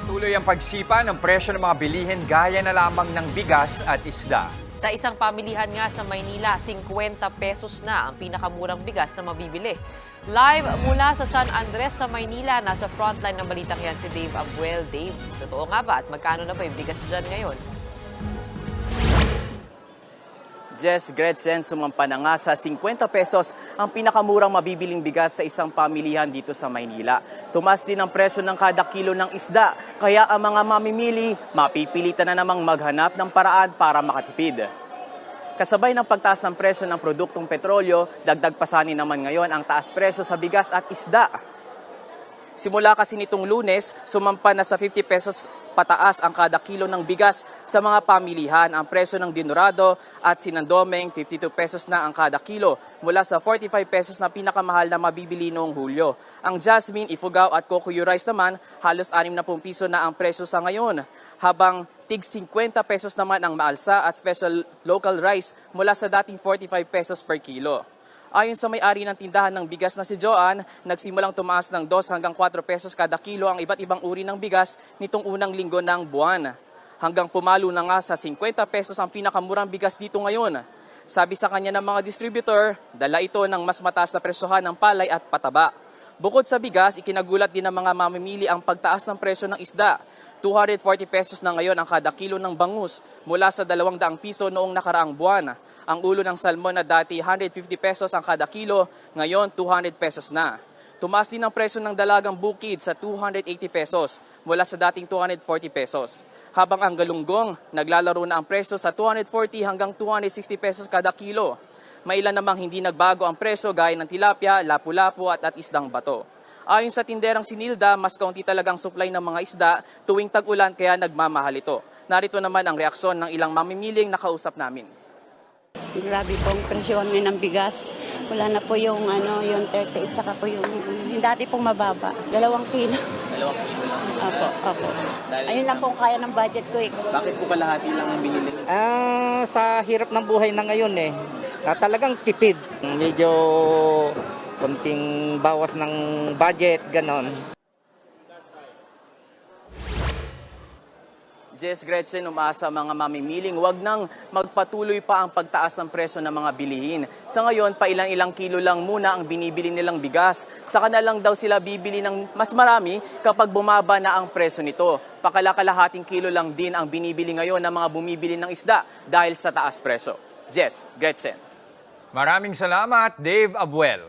Patuloy ang pagsipa ng presyo ng mga bilihin gaya na lamang ng bigas at isda. Sa isang pamilihan nga sa Maynila, 50 pesos na ang pinakamurang bigas na mabibili. Live mula sa San Andres sa Maynila, nasa frontline ng balitang yan si Dave Abuel. Dave, totoo nga ba at magkano na ba yung bigas dyan ngayon? Jess Gretchen, sumampa na nga sa 50 pesos ang pinakamurang mabibiling bigas sa isang pamilihan dito sa Maynila. Tumas din ang presyo ng kada kilo ng isda, kaya ang mga mamimili mapipilitan na namang maghanap ng paraan para makatipid. Kasabay ng pagtaas ng presyo ng produktong petrolyo, dagdag pasanin naman ngayon ang taas presyo sa bigas at isda. Simula kasi nitong lunes, sumampa na sa 50 pesos pataas ang kada kilo ng bigas sa mga pamilihan. Ang presyo ng dinurado at sinandomeng 52 pesos na ang kada kilo mula sa 45 pesos na pinakamahal na mabibili noong Hulyo. Ang jasmine, ifugao at kokuyo rice naman halos 60 piso na ang presyo sa ngayon. Habang tig 50 pesos naman ang maalsa at special local rice mula sa dating 45 pesos per kilo. Ayon sa may-ari ng tindahan ng bigas na si Joan, nagsimulang tumaas ng 2 hanggang 4 pesos kada kilo ang iba't ibang uri ng bigas nitong unang linggo ng buwan. Hanggang pumalo na nga sa 50 pesos ang pinakamurang bigas dito ngayon. Sabi sa kanya ng mga distributor, dala ito ng mas mataas na presyohan ng palay at pataba. Bukod sa bigas, ikinagulat din ng mga mamimili ang pagtaas ng presyo ng isda. 240 pesos na ngayon ang kada kilo ng bangus mula sa 200 piso noong nakaraang buwan. Ang ulo ng salmon na dati 150 pesos ang kada kilo, ngayon 200 pesos na. Tumaas din ang presyo ng dalagang bukid sa 280 pesos mula sa dating 240 pesos. Habang ang galunggong, naglalaro na ang presyo sa 240 hanggang 260 pesos kada kilo. May ilan namang hindi nagbago ang presyo gaya ng tilapia, lapu-lapu at, at isdang bato. Ayon sa tinderang sinilda, mas kaunti talagang supply ng mga isda tuwing tag-ulan kaya nagmamahal ito. Narito naman ang reaksyon ng ilang mamimiling nakausap namin. Grabe pong presyon ngayon ng bigas. Wala na po yung ano, yung 38 tsaka po yung, yung dati pong mababa. Dalawang kilo. Dalawang kilo lang. Opo, opo. Ayun lang pong kaya ng budget ko eh. Bakit po kalahati lang ang binili? Ah, sa hirap ng buhay na ngayon eh, na talagang tipid. Medyo konting bawas ng budget, ganon. Jess Gretchen, umaasa ang mga mamimiling wag nang magpatuloy pa ang pagtaas ng presyo ng mga bilihin. Sa ngayon, pa ilang-ilang kilo lang muna ang binibili nilang bigas. Saka na lang daw sila bibili ng mas marami kapag bumaba na ang presyo nito. Pakalakalahating kilo lang din ang binibili ngayon ng mga bumibili ng isda dahil sa taas presyo. Jess Gretchen. Maraming salamat, Dave Abuel.